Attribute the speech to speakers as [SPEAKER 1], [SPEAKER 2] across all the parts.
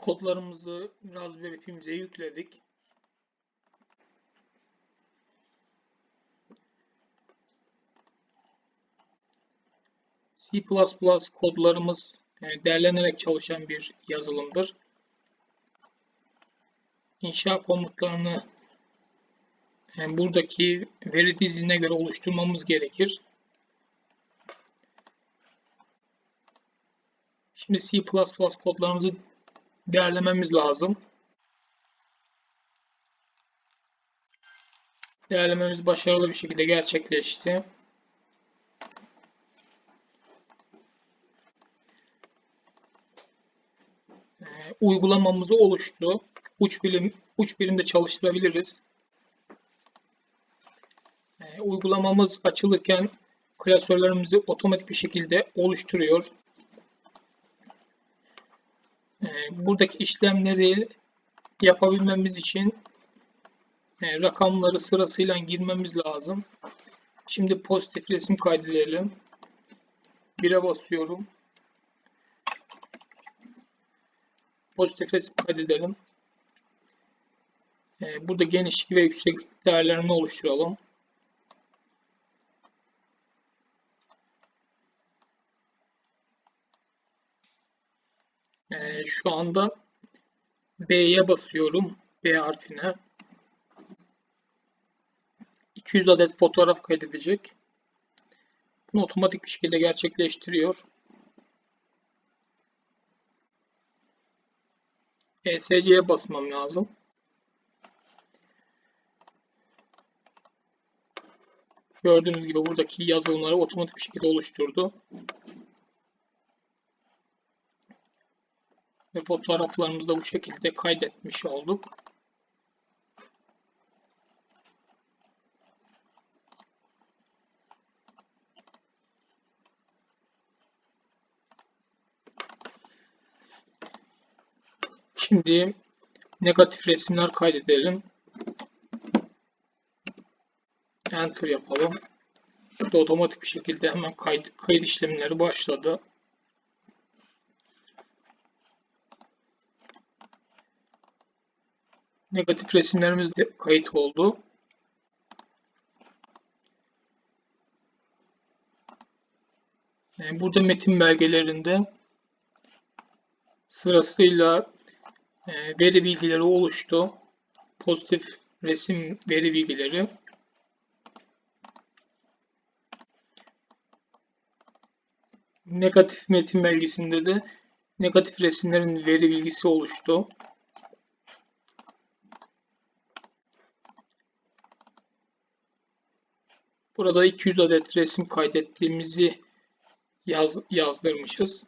[SPEAKER 1] Kodlarımızı Raspberry Pi'mize yükledik. C++ kodlarımız derlenerek çalışan bir yazılımdır. İnşa komutlarını e, buradaki veri diziline göre oluşturmamız gerekir. Şimdi C++ kodlarımızı değerlememiz lazım. Değerlememiz başarılı bir şekilde gerçekleşti. Ee, uygulamamız oluştu. Uç birim uç birimde çalıştırabiliriz. Ee, uygulamamız açılırken klasörlerimizi otomatik bir şekilde oluşturuyor. Ee, buradaki işlemleri yapabilmemiz için e, rakamları sırasıyla girmemiz lazım. Şimdi pozitif resim kaydedelim. 1'e basıyorum. Pozitif resim kaydedelim. Ee, burada genişlik ve yükseklik değerlerini oluşturalım. Ee, şu anda B'ye basıyorum. B harfine. 200 adet fotoğraf kaydedecek. Bunu otomatik bir şekilde gerçekleştiriyor. ESC'ye basmam lazım. Gördüğünüz gibi buradaki yazılımları otomatik bir şekilde oluşturdu. Ve fotoğraflarımızı da bu şekilde kaydetmiş olduk. Şimdi negatif resimler kaydedelim. Enter yapalım. Burada otomatik bir şekilde hemen kayıt, kayıt işlemleri başladı. Negatif resimlerimiz de kayıt oldu. Yani burada metin belgelerinde sırasıyla e, veri bilgileri oluştu. Pozitif resim veri bilgileri. Negatif metin belgesinde de negatif resimlerin veri bilgisi oluştu. Burada 200 adet resim kaydettiğimizi yaz, yazdırmışız.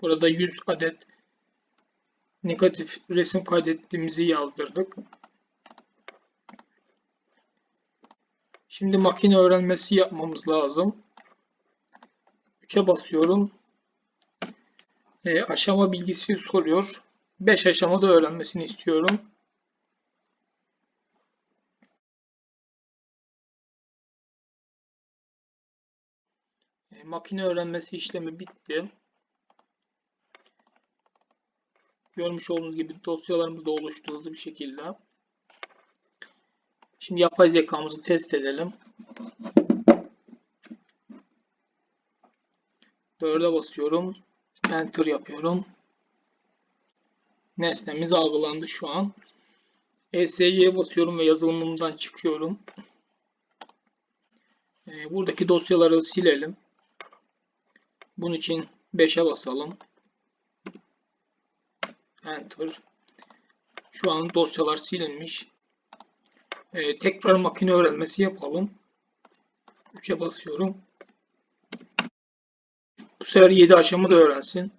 [SPEAKER 1] Burada 100 adet negatif resim kaydettiğimizi yazdırdık. Şimdi makine öğrenmesi yapmamız lazım. 3'e basıyorum. E, aşama bilgisi soruyor. 5 aşamada öğrenmesini istiyorum. Makine öğrenmesi işlemi bitti. Görmüş olduğunuz gibi dosyalarımız da oluştu hızlı bir şekilde. Şimdi yapay zekamızı test edelim. 4'e basıyorum. Enter yapıyorum. Nesnemiz algılandı şu an. ESC'ye basıyorum ve yazılımımdan çıkıyorum. E, buradaki dosyaları silelim. Bunun için 5'e basalım. Enter. Şu an dosyalar silinmiş. Ee, tekrar makine öğrenmesi yapalım. 3'e basıyorum. Bu sefer 7 aşamı da öğrensin.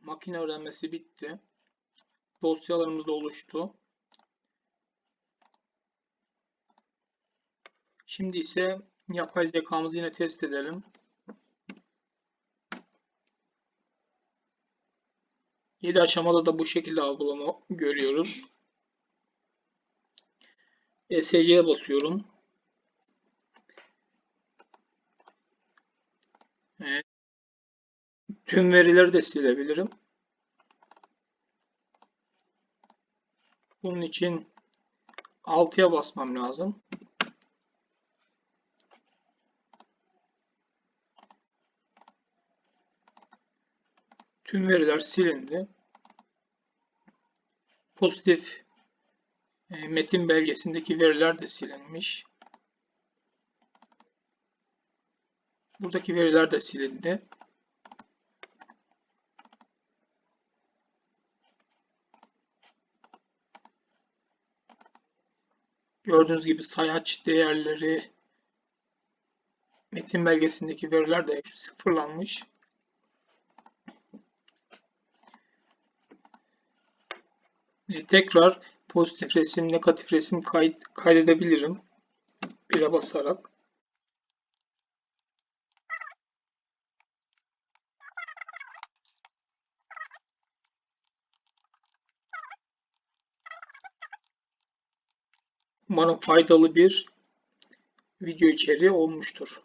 [SPEAKER 1] Makine öğrenmesi bitti. Dosyalarımız da oluştu. Şimdi ise yapay zekamızı yine test edelim. Yedi aşamada da bu şekilde algılama görüyoruz. ESC'ye basıyorum. Ee, tüm verileri de silebilirim. Bunun için 6'ya basmam lazım. Tüm veriler silindi. Pozitif e, metin belgesindeki veriler de silinmiş. Buradaki veriler de silindi. Gördüğünüz gibi sayaç değerleri metin belgesindeki veriler de sıfırlanmış. Tekrar pozitif resim, negatif resim kayıt, kaydedebilirim. Bire basarak. Umarım faydalı bir video içeriği olmuştur.